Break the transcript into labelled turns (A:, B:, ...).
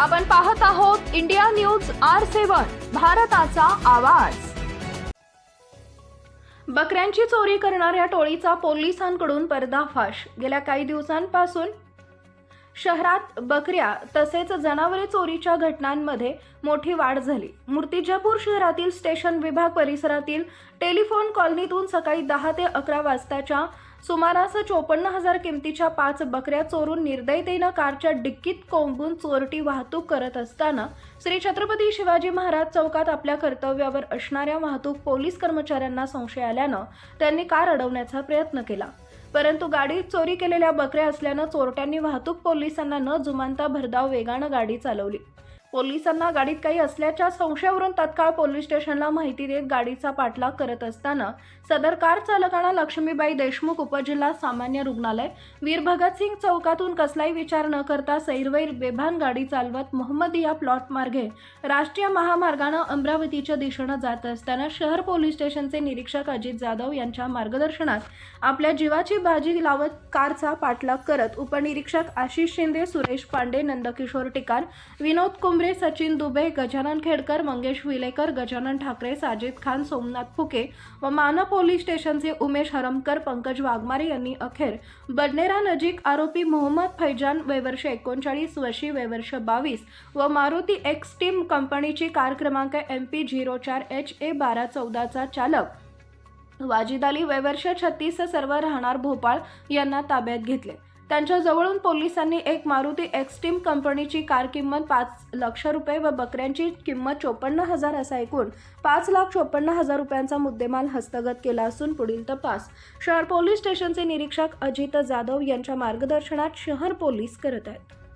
A: आपण पाहत आहोत इंडिया न्यूज आर सेवन भारताचा आवाज. बकऱ्यांची चोरी करणाऱ्या टोळीचा पोलिसांकडून पर्दाफाश. गेल्या काही दिवसांपासून शहरात बकऱ्या तसेच जनावरे चोरीच्या घटनांमध्ये मोठी वाढ झाली. मूर्तिजापूर शहरातील स्टेशन विभाग परिसरातील टेलिफोन कॉलनीतून सकाळी दहा ते अकरा वाजताच्या सुमारास चोपन्न हजार किमतीच्या पाच बकऱ्या चोरून निर्दयतेनं कारच्या डिक्कीत कोंबून चोरटी वाहतूक करत असताना श्री छत्रपती शिवाजी महाराज चौकात आपल्या कर्तव्यावर असणाऱ्या वाहतूक पोलीस कर्मचाऱ्यांना संशय आल्यानं त्यांनी कार अडवण्याचा प्रयत्न केला. परंतु गाडीत चोरी केलेल्या बकऱ्या असल्यानं चोरट्यांनी वाहतूक पोलिसांना न जुमानता भरधाव वेगानं गाडी चालवली. पोलिसांना गाडीत काही असल्याच्या संशयावरून तत्काळ पोलीस स्टेशनला माहिती देत गाडीचा पाठलाग करत असताना सदर कार चालकानं लक्ष्मीबाई देशमुख उपजिल्हा सामान्य रुग्णालय वीर भगतसिंग चौकातून कसलाही विचार न करता सैरवैर बेभान गाडी चालवत मोहम्मदिया प्लॉट मार्गे राष्ट्रीय महामार्गानं अमरावतीच्या दिशेनं जात असताना शहर पोलीस स्टेशनचे निरीक्षक अजित जाधव यांच्या मार्गदर्शनात आपल्या जीवाची बाजी लावत कारचा पाठलाग करत उपनिरीक्षक आशिष शिंदे सुरेश पांडे नंदकिशोर टिकार विनोद कुंबरे सचिन दुबे गजानन खेडकर मंगेश विलेकर गजानन ठाकरे साजिद खान सोमनाथ फुके व माना पोलीस स्टेशनचे उमेश हरमकर पंकज वाघमारे यांनी अखेर बडनेरा नजीक आरोपी मोहम्मद फैजान वयवर्ष एकोणचाळीस वशी वयवर्ष बावीस व मारुती एक्स टीम कंपनीची कार क्रमांक एम पी झिरो चार एच ए बारा चौदाचा चालक वाजिद अली वयवर्ष छत्तीस सर्व राहणार भोपाळ यांना ताब्यात घेतले. त्यांच्या जवळून पोलिसांनी एक मारुती एक्सटीम कंपनीची कार किंमत पाच लक्ष रुपये व बकऱ्यांची किंमत चोपन्न हजार असा एकूण पाच लाख चोपन्न हजार रुपयांचा मुद्देमाल हस्तगत केला असून पुढील तपास. शहर पोलीस स्टेशनचे निरीक्षक अजित जाधव यांच्या मार्गदर्शनात शहर पोलीस करत आहेत.